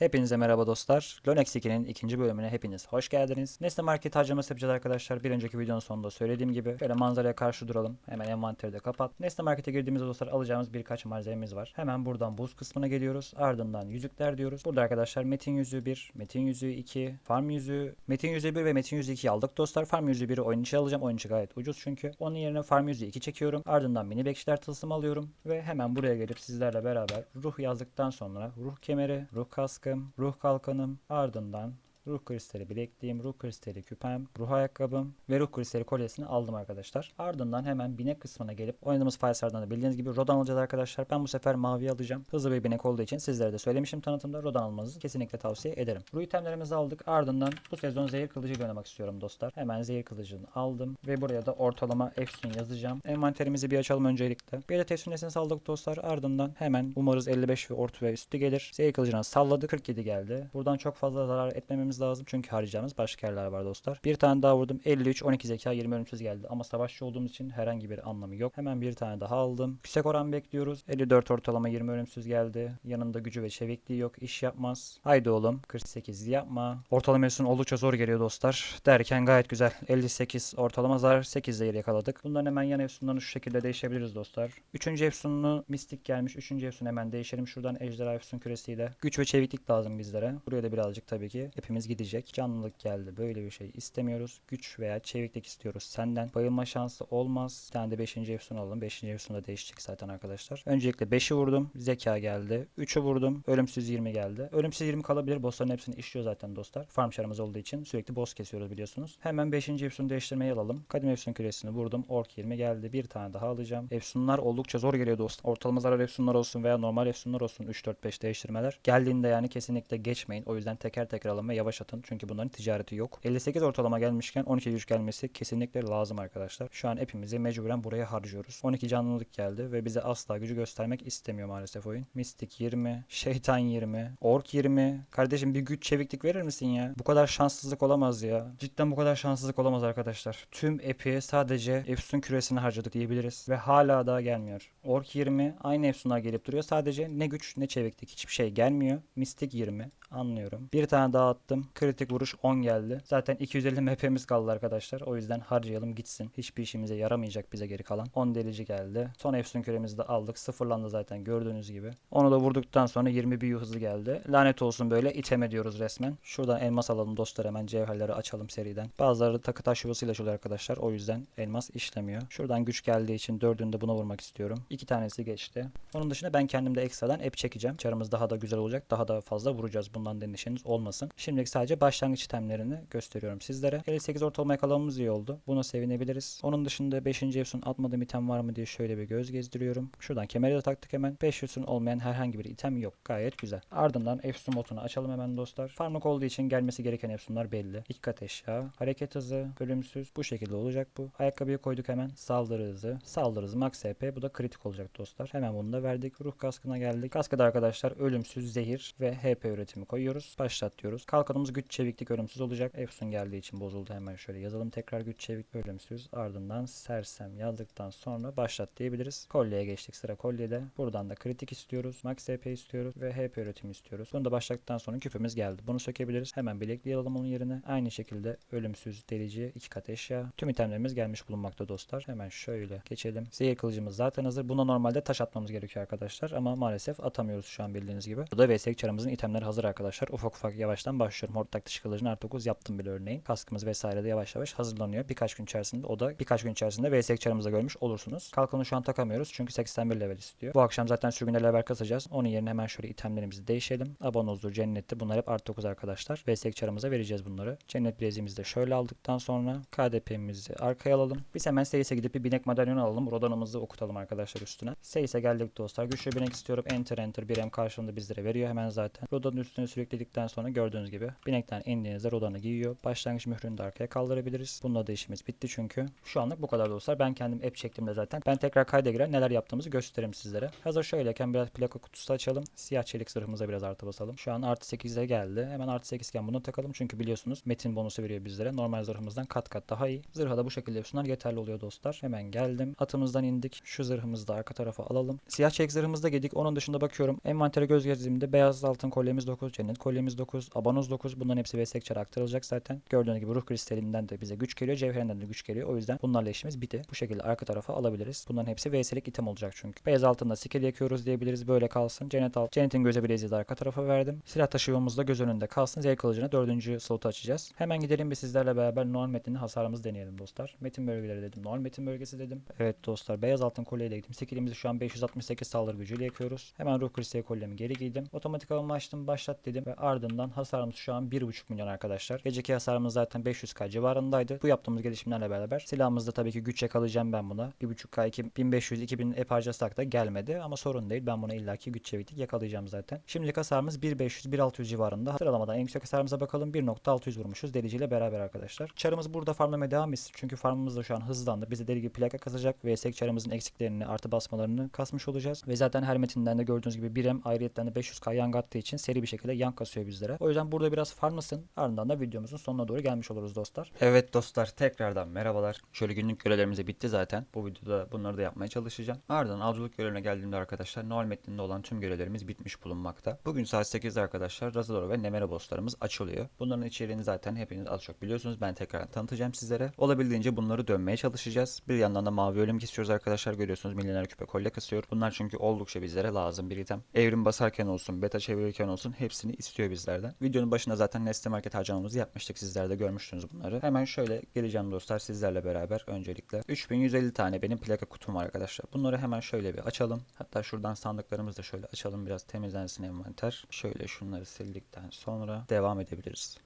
Hepinize merhaba dostlar. Lonex 2'nin ikinci bölümüne hepiniz hoş geldiniz. Nesne Market harcaması yapacağız arkadaşlar. Bir önceki videonun sonunda söylediğim gibi. Şöyle manzaraya karşı duralım. Hemen envanteri de kapat. Nesne Market'e girdiğimizde dostlar alacağımız birkaç malzememiz var. Hemen buradan buz kısmına geliyoruz. Ardından yüzükler diyoruz. Burada arkadaşlar Metin yüzüğü 1, Metin yüzüğü 2, Farm yüzüğü, Metin yüzüğü 1 ve Metin yüzüğü 2'yi aldık dostlar. Farm yüzüğü 1'i oyun içi alacağım. Oyun içi gayet ucuz çünkü. Onun yerine Farm yüzüğü 2 çekiyorum. Ardından mini bekçiler tılsım alıyorum. Ve hemen buraya gelip sizlerle beraber ruh yazdıktan sonra ruh kemeri, ruh kaskım, ruh kalkanım ardından ruh kristali bilekliğim, ruh kristali küpem, ruh ayakkabım ve ruh kristali kolyesini aldım arkadaşlar. Ardından hemen binek kısmına gelip oynadığımız Firestar'dan da bildiğiniz gibi Rodan alacağız arkadaşlar. Ben bu sefer mavi alacağım. Hızlı bir binek olduğu için sizlere de söylemişim tanıtımda. Rodan almanızı kesinlikle tavsiye ederim. Ruh itemlerimizi aldık. Ardından bu sezon zehir kılıcı oynamak istiyorum dostlar. Hemen zehir kılıcını aldım ve buraya da ortalama Efsun yazacağım. Envanterimizi bir açalım öncelikle. Bir de Efsun esnesi aldık dostlar. Ardından hemen umarız 55 ve orta ve üstü gelir. Zehir kılıcına salladı. 47 geldi. Buradan çok fazla zarar etmememiz lazım. Çünkü harcayacağımız başka yerler var dostlar. Bir tane daha vurdum. 53, 12 zeka, 20 ölümsüz geldi. Ama savaşçı olduğumuz için herhangi bir anlamı yok. Hemen bir tane daha aldım. Yüksek oran bekliyoruz. 54 ortalama 20 ölümsüz geldi. Yanında gücü ve çevikliği yok. İş yapmaz. Haydi oğlum. 48 yapma. Ortalama Efsun oldukça zor geliyor dostlar. Derken gayet güzel. 58 ortalama zarar 8 zehir yakaladık. Bunların hemen yan Efsunlarını şu şekilde değişebiliriz dostlar. Üçüncü Efsun'unu mistik gelmiş. Üçüncü Efsun hemen değişelim. Şuradan Ejderha Efsun küresiyle. Güç ve çeviklik lazım bizlere. Buraya da birazcık tabii ki hepimiz gidecek. Canlılık geldi. Böyle bir şey istemiyoruz. Güç veya çeviklik istiyoruz senden. Bayılma şansı olmaz. Bir tane de 5. Efsun alalım. 5. Efsun da değişecek zaten arkadaşlar. Öncelikle 5'i vurdum. Zeka geldi. 3'ü vurdum. Ölümsüz 20 geldi. Ölümsüz 20 kalabilir. Bossların hepsini işliyor zaten dostlar. Farm şarımız olduğu için sürekli boss kesiyoruz biliyorsunuz. Hemen 5. Efsun'u değiştirmeyi alalım. Kadim Efsun küresini vurdum. Ork 20 geldi. Bir tane daha alacağım. Efsunlar oldukça zor geliyor dostlar. Ortalama zarar Efsunlar olsun veya normal Efsunlar olsun 3-4-5 değiştirmeler. Geldiğinde yani kesinlikle geçmeyin. O yüzden teker teker alın ve yavaş atın. Çünkü bunların ticareti yok. 58 ortalama gelmişken 12 güç gelmesi kesinlikle lazım arkadaşlar. Şu an hepimizi mecburen buraya harcıyoruz. 12 canlılık geldi ve bize asla gücü göstermek istemiyor maalesef oyun. Mistik 20, Şeytan 20, Ork 20. Kardeşim bir güç çeviklik verir misin ya? Bu kadar şanssızlık olamaz ya. Cidden bu kadar şanssızlık olamaz arkadaşlar. Tüm epi sadece Efsun küresini harcadık diyebiliriz. Ve hala daha gelmiyor. Ork 20 aynı Efsun'a gelip duruyor. Sadece ne güç ne çeviklik hiçbir şey gelmiyor. Mistik 20 anlıyorum. Bir tane daha attım. Kritik vuruş 10 geldi. Zaten 250 MP'miz kaldı arkadaşlar. O yüzden harcayalım gitsin. Hiçbir işimize yaramayacak bize geri kalan. 10 delici geldi. Son Efsun küremizi de aldık. Sıfırlandı zaten gördüğünüz gibi. Onu da vurduktan sonra 20 büyü hızlı geldi. Lanet olsun böyle item ediyoruz resmen. Şuradan elmas alalım dostlar hemen cevherleri açalım seriden. Bazıları takı taş yuvasıyla açılıyor arkadaşlar. O yüzden elmas işlemiyor. Şuradan güç geldiği için dördünü de buna vurmak istiyorum. İki tanesi geçti. Onun dışında ben kendimde ekstradan ep çekeceğim. Çarımız daha da güzel olacak. Daha da fazla vuracağız. Bundan da endişeniz olmasın. Şimdilik sadece başlangıç itemlerini gösteriyorum sizlere. 58 ortalama yakalamamız iyi oldu. Buna sevinebiliriz. Onun dışında 5. Efsun atmadığım item var mı diye şöyle bir göz gezdiriyorum. Şuradan kemeri de taktık hemen. 5 Efsun olmayan herhangi bir item yok. Gayet güzel. Ardından Efsun botunu açalım hemen dostlar. Farmlık olduğu için gelmesi gereken Efsunlar belli. İlk kat eşya, hareket hızı, ölümsüz. Bu şekilde olacak bu. Ayakkabıyı koyduk hemen. Saldırı hızı, saldırı hızı, max HP. Bu da kritik olacak dostlar. Hemen bunu da verdik. Ruh kaskına geldik. Kaskıda arkadaşlar ölümsüz, zehir ve HP üretimi koyuyoruz. Başlat diyoruz. Kalkanımız güç çeviklik ölümsüz olacak. Efsun geldiği için bozuldu hemen şöyle yazalım. Tekrar güç çevik ölümsüz. Ardından sersem yazdıktan sonra başlat diyebiliriz. Kolyeye geçtik sıra kolyede. Buradan da kritik istiyoruz. Max HP istiyoruz ve HP üretimi istiyoruz. Bunu da başlattıktan sonra küpümüz geldi. Bunu sökebiliriz. Hemen bilekliği alalım onun yerine. Aynı şekilde ölümsüz delici iki kat eşya. Tüm itemlerimiz gelmiş bulunmakta dostlar. Hemen şöyle geçelim. Zehir kılıcımız zaten hazır. Buna normalde taş atmamız gerekiyor arkadaşlar ama maalesef atamıyoruz şu an bildiğiniz gibi. Burada VSK çarımızın itemleri hazır arkadaşlar. Ufak ufak yavaştan başlıyorum. Hortlak dışı kılıcını artı 9 yaptım bile örneğin. Kaskımız vesaire de yavaş yavaş hazırlanıyor. Birkaç gün içerisinde o da birkaç gün içerisinde VSK çarımızda görmüş olursunuz. Kalkanı şu an takamıyoruz çünkü 81 level istiyor. Bu akşam zaten sürgünde level kasacağız. Onun yerine hemen şöyle itemlerimizi değişelim. Abonozdur, cennette bunlar hep artı 9 arkadaşlar. VSK çarımıza vereceğiz bunları. Cennet bileziğimizi de şöyle aldıktan sonra KDP'mizi arkaya alalım. Biz hemen Seyis'e gidip bir binek madalyonu alalım. Rodanımızı okutalım arkadaşlar üstüne. Seyis'e geldik dostlar. Güçlü binek istiyorum. Enter enter 1M karşılığında bizlere veriyor hemen zaten. Rodanın üstüne sürükledikten sonra gördüğünüz gibi Binekten indiğinizde rodanı giyiyor. Başlangıç mührünü de arkaya kaldırabiliriz. Bununla da işimiz bitti çünkü. Şu anlık bu kadar dostlar. Ben kendim app çektiğimde zaten. Ben tekrar kayda girer neler yaptığımızı gösteririm sizlere. Hazır şöyleyken biraz plaka kutusu açalım. Siyah çelik zırhımıza biraz artı basalım. Şu an artı 8'e geldi. Hemen artı 8 iken bunu takalım. Çünkü biliyorsunuz metin bonusu veriyor bizlere. Normal zırhımızdan kat kat daha iyi. Zırha da bu şekilde yapsınlar yeterli oluyor dostlar. Hemen geldim. Atımızdan indik. Şu zırhımızı da arka tarafa alalım. Siyah çelik zırhımızda giydik. Onun dışında bakıyorum. Envantere göz gezdiğimde beyaz altın kolyemiz 9, cennet kolyemiz 9, abanoz 9. Bunların hepsi çara aktarılacak zaten. Gördüğünüz gibi ruh kristalinden de bize güç geliyor. Cevherinden de güç geliyor. O yüzden bunlarla işimiz bitti. Bu şekilde arka tarafa alabiliriz. Bunların hepsi VS'lik item olacak çünkü. Beyaz altında skill yakıyoruz diyebiliriz. Böyle kalsın. Cennet alt. Cennet'in göze bileziği de arka tarafa verdim. Silah taşıyımımız da göz önünde kalsın. Zevk kılıcına dördüncü slotu açacağız. Hemen gidelim bir sizlerle beraber normal metnin hasarımızı deneyelim dostlar. Metin bölgeleri dedim. Normal metin bölgesi dedim. Evet dostlar beyaz altın kolyeyle gittim. Skillimizi şu an 568 saldırı gücüyle yakıyoruz. Hemen ruh kristali kolyemi geri giydim. Otomatik alımı açtım. Başlat dedim. Ve ardından hasarımız şu an 1.5 milyon arkadaşlar. Geceki hasarımız zaten 500k civarındaydı. Bu yaptığımız gelişimlerle beraber silahımızda tabii ki güç yakalayacağım ben buna. 1.5k 1500 2000 ep harcasak da gelmedi ama sorun değil. Ben buna illaki güç çeviklik yakalayacağım zaten. Şimdilik hasarımız 1500 1600 civarında. Sıralamadan en yüksek hasarımıza bakalım. 1.600 vurmuşuz deliciyle beraber arkadaşlar. Çarımız burada farmlamaya devam etsin. Çünkü farmımız da şu an hızlandı. Bize deli gibi plaka kazacak ve SK çarımızın eksiklerini artı basmalarını kasmış olacağız. Ve zaten her metinden de gördüğünüz gibi 1M ayrıyetten de 500k yank attığı için seri bir şekilde yank kasıyor bizlere. O yüzden burada biraz farmlasın. Ardından da videomuzun sonuna doğru gelmiş oluruz dostlar. Evet dostlar tekrardan merhabalar. Şöyle günlük görevlerimiz bitti zaten. Bu videoda bunları da yapmaya çalışacağım. Ardından avcılık görevine geldiğimde arkadaşlar Noel metninde olan tüm görevlerimiz bitmiş bulunmakta. Bugün saat 8'de arkadaşlar Razador ve Nemera bosslarımız açılıyor. Bunların içeriğini zaten hepiniz az çok biliyorsunuz. Ben tekrar tanıtacağım sizlere. Olabildiğince bunları dönmeye çalışacağız. Bir yandan da mavi ölüm kesiyoruz arkadaşlar. Görüyorsunuz milyoner küpe kolye kasıyor. Bunlar çünkü oldukça bizlere lazım bir item. Evrim basarken olsun, beta çevirirken olsun hepsini istiyor bizlerden. Videonun başında zaten Nesne Market harcamamızı yapmıştık. Sizler de görmüştünüz bunları. Hemen şöyle geleceğim dostlar sizlerle beraber öncelikle. 3150 tane benim plaka kutum var arkadaşlar. Bunları hemen şöyle bir açalım. Hatta şuradan sandıklarımızı da şöyle açalım. Biraz temizlensin envanter. Şöyle şunları sildikten sonra devam edebiliriz.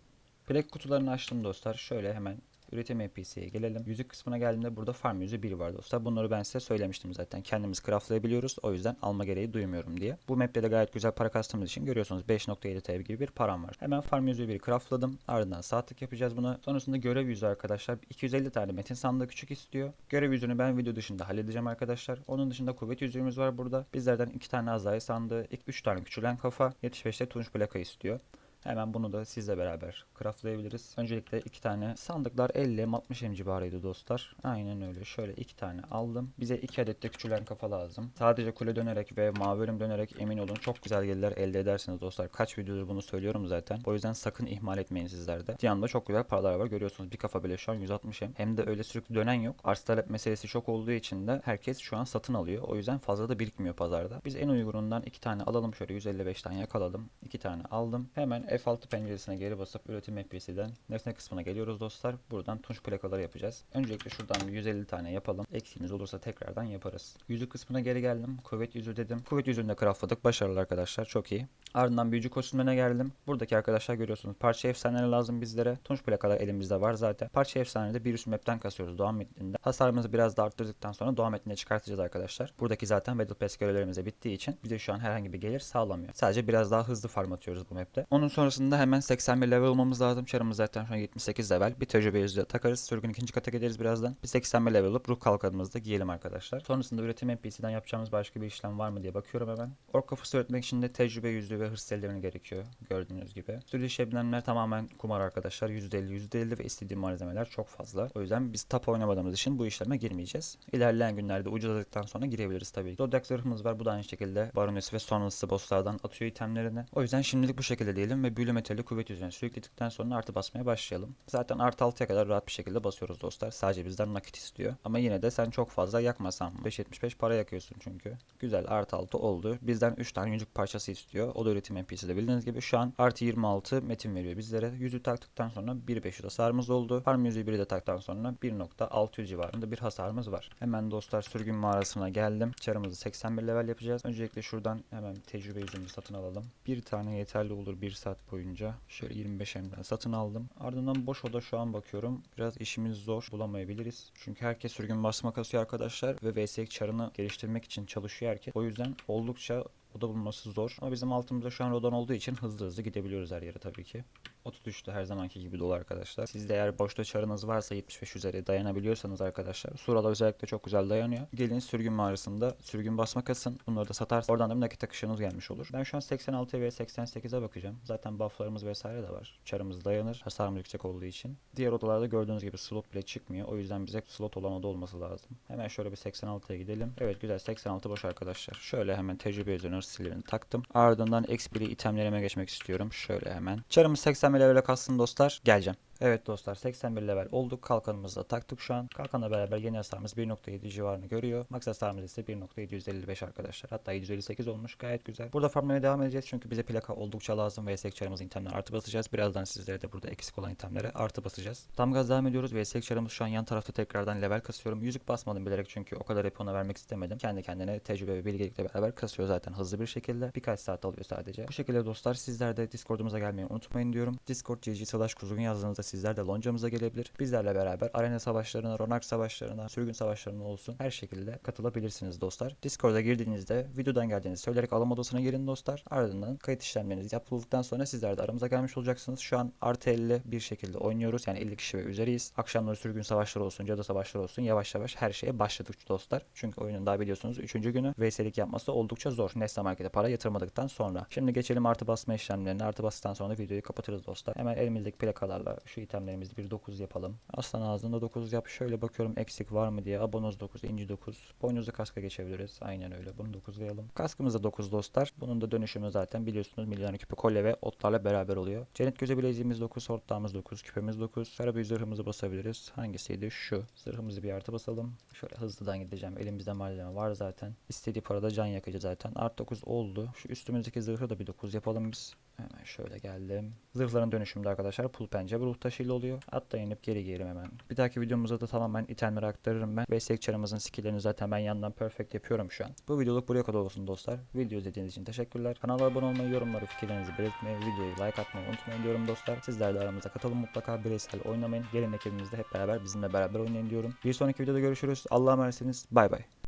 Plak kutularını açtım dostlar. Şöyle hemen üretim NPC'ye gelelim. Yüzük kısmına geldiğimde burada farm yüzü 1 var dostlar. Bunları ben size söylemiştim zaten. Kendimiz craftlayabiliyoruz. O yüzden alma gereği duymuyorum diye. Bu map'te de gayet güzel para kastığımız için görüyorsunuz 5.7 TL gibi bir param var. Hemen farm yüzüğü 1 craftladım. Ardından sağ tık yapacağız bunu. Sonrasında görev yüzüğü arkadaşlar. 250 tane metin sandığı küçük istiyor. Görev yüzüğünü ben video dışında halledeceğim arkadaşlar. Onun dışında kuvvet yüzüğümüz var burada. Bizlerden 2 tane azayı sandığı, 3 tane küçülen kafa, 75'te tunç plaka istiyor. Hemen bunu da sizle beraber craftlayabiliriz. Öncelikle iki tane sandıklar 50-60 M civarıydı dostlar. Aynen öyle. Şöyle iki tane aldım. Bize iki adet de küçülen kafa lazım. Sadece kule dönerek ve mavi ölüm dönerek emin olun çok güzel gelirler elde edersiniz dostlar. Kaç videodur bunu söylüyorum zaten. O yüzden sakın ihmal etmeyin sizler de. Yanında çok güzel paralar var. Görüyorsunuz bir kafa bile şu an 160 M. Hem de öyle sürekli dönen yok. Arz talep meselesi çok olduğu için de herkes şu an satın alıyor. O yüzden fazla da birikmiyor pazarda. Biz en uygunundan iki tane alalım. Şöyle 155'ten yakaladım. İki tane aldım. Hemen F6 penceresine geri basıp üretim NPC'den nesne kısmına geliyoruz dostlar. Buradan tunç plakaları yapacağız. Öncelikle şuradan bir 150 tane yapalım. Eksiğimiz olursa tekrardan yaparız. Yüzük kısmına geri geldim. Kuvvet yüzü dedim. Kuvvet yüzünü de craftladık. Başarılı arkadaşlar. Çok iyi. Ardından büyücü kostümüne geldim. Buradaki arkadaşlar görüyorsunuz. Parça efsaneleri lazım bizlere. Tunç plakalar elimizde var zaten. Parça efsaneleri bir üst map'ten kasıyoruz Doğan metninde. Hasarımızı biraz da arttırdıktan sonra Doğan metnine çıkartacağız arkadaşlar. Buradaki zaten Battle Pass görevlerimize bittiği için bize şu an herhangi bir gelir sağlamıyor. Sadece biraz daha hızlı farm atıyoruz bu map'te. Onun sonrasında hemen 81 level olmamız lazım. Çarımız zaten şu an 78 level. Bir tecrübe yüzüğü takarız. Sürgün ikinci kata geliriz birazdan. Bir 81 level olup ruh kalkanımızı da giyelim arkadaşlar. Sonrasında üretim NPC'den yapacağımız başka bir işlem var mı diye bakıyorum hemen. Ork kafası üretmek için de tecrübe yüzüğü ve hırs eldivenı gerekiyor. Gördüğünüz gibi. Sürü şebnemler tamamen kumar arkadaşlar. %50 %50 ve istediğim malzemeler çok fazla. O yüzden biz tap oynamadığımız için bu işleme girmeyeceğiz. İlerleyen günlerde ucuzladıktan sonra girebiliriz tabii. Zodiac zırhımız var. Bu da aynı şekilde Baroness ve sonrası bosslardan atıyor itemlerini. O yüzden şimdilik bu şekilde diyelim ve büyülü metali kuvvet yüzüne sürükledikten sonra artı basmaya başlayalım. Zaten artı 6'ya kadar rahat bir şekilde basıyoruz dostlar. Sadece bizden nakit istiyor. Ama yine de sen çok fazla yakmasan 5.75 para yakıyorsun çünkü. Güzel artı 6 oldu. Bizden 3 tane yüzük parçası istiyor. O da üretim NPC'de bildiğiniz gibi şu an artı 26 metin veriyor bizlere. Yüzü taktıktan sonra 1.500 hasarımız oldu. Farm yüzüğü 1'i de taktıktan sonra 1.600 civarında bir hasarımız var. Hemen dostlar sürgün mağarasına geldim. Çarımızı 81 level yapacağız. Öncelikle şuradan hemen tecrübe yüzüğümüzü satın alalım. Bir tane yeterli olur 1 saat boyunca. Şöyle 25 M'den satın aldım. Ardından boş oda şu an bakıyorum. Biraz işimiz zor bulamayabiliriz. Çünkü herkes sürgün basma kasıyor arkadaşlar ve VSX çarını geliştirmek için çalışıyor herkes. O yüzden oldukça oda bulması zor. Ama bizim altımızda şu an rodan olduğu için hızlı hızlı gidebiliyoruz her yere tabii ki. 33'te her zamanki gibi dolu arkadaşlar. Sizde eğer boşta çarınız varsa 75 üzeri dayanabiliyorsanız arkadaşlar. Suralar özellikle çok güzel dayanıyor. Gelin sürgün mağarasında sürgün basma kasın. Bunları da satarsınız. Oradan da nakit akışınız gelmiş olur. Ben şu an 86 ve 88'e bakacağım. Zaten bufflarımız vesaire de var. Çarımız dayanır. Hasarımız yüksek olduğu için. Diğer odalarda gördüğünüz gibi slot bile çıkmıyor. O yüzden bize slot olan oda olması lazım. Hemen şöyle bir 86'ya gidelim. Evet güzel 86 boş arkadaşlar. Şöyle hemen tecrübe üzerine sillerini taktım. Ardından XP'li itemlerime geçmek istiyorum. Şöyle hemen. Çarımız 80 level'e kastım dostlar. Geleceğim. Evet dostlar 81 level olduk. Kalkanımızı da taktık şu an. Kalkanla beraber yeni hasarımız 1.7 civarını görüyor. Max hasarımız ise 1.755 arkadaşlar. Hatta 758 olmuş. Gayet güzel. Burada farmlamaya devam edeceğiz çünkü bize plaka oldukça lazım. VSX çarımızın itemlerine artı basacağız. Birazdan sizlere de burada eksik olan itemlere artı basacağız. Tam gaz devam ediyoruz. VSX çarımız şu an yan tarafta tekrardan level kasıyorum. Yüzük basmadım bilerek çünkü o kadar hep ona vermek istemedim. Kendi kendine tecrübe ve bilgelikle beraber kasıyor zaten hızlı bir şekilde. Birkaç saat alıyor sadece. Bu şekilde dostlar sizler de Discord'umuza gelmeyi unutmayın diyorum. Discord GG slash kuzgun yazdığınızda sizler de loncamıza gelebilir. Bizlerle beraber arena savaşlarına, ronak savaşlarına, sürgün savaşlarına olsun her şekilde katılabilirsiniz dostlar. Discord'a girdiğinizde videodan geldiğinizi söyleyerek alım odasına girin dostlar. Ardından kayıt işlemleriniz yapıldıktan sonra sizler de aramıza gelmiş olacaksınız. Şu an artı 50 bir şekilde oynuyoruz. Yani 50 kişi ve üzeriyiz. Akşamları sürgün savaşları olsun, cadı savaşları olsun yavaş yavaş her şeye başladık dostlar. Çünkü oyunun daha biliyorsunuz 3. günü VS'lik yapması oldukça zor. Nesne Market'e para yatırmadıktan sonra. Şimdi geçelim artı basma işlemlerine. Artı bastıktan sonra videoyu kapatırız dostlar. Hemen elimizdeki plakalarla şu itemlerimizi bir 9 yapalım. Aslan ağzında 9 yap. Şöyle bakıyorum eksik var mı diye. Abonoz 9, inci 9. Boynuzlu kaska geçebiliriz. Aynen öyle. Bunu 9'layalım. Kaskımız da 9 dostlar. Bunun da dönüşümü zaten biliyorsunuz milyon küpe kolye ve otlarla beraber oluyor. Cennet göze bileziğimiz 9, hortlağımız 9, küpemiz 9. Karabiy zırhımızı basabiliriz. Hangisiydi? Şu. Zırhımızı bir artı basalım. Şöyle hızlıdan gideceğim. Elimizde malzeme var zaten. İstediği parada can yakıcı zaten. Art 9 oldu. Şu üstümüzdeki zırhı da bir 9 yapalım biz. Hemen şöyle geldim. Zırhların dönüşümünde arkadaşlar pul pençe ruh taşıyla oluyor. Hatta inip geri gelelim hemen. Bir dahaki videomuzda da tamamen itemleri aktarırım ben. Basic çarımızın skilllerini zaten ben yandan perfect yapıyorum şu an. Bu videoluk buraya kadar olsun dostlar. Video izlediğiniz için teşekkürler. Kanala abone olmayı, yorumları, fikirlerinizi belirtmeyi, videoyu like atmayı unutmayın diyorum dostlar. Sizler de aramıza katılın mutlaka. Bireysel oynamayın. Gelin ekibimizde hep beraber bizimle beraber oynayın diyorum. Bir sonraki videoda görüşürüz. Allah'a emanetsiniz. Bay bay.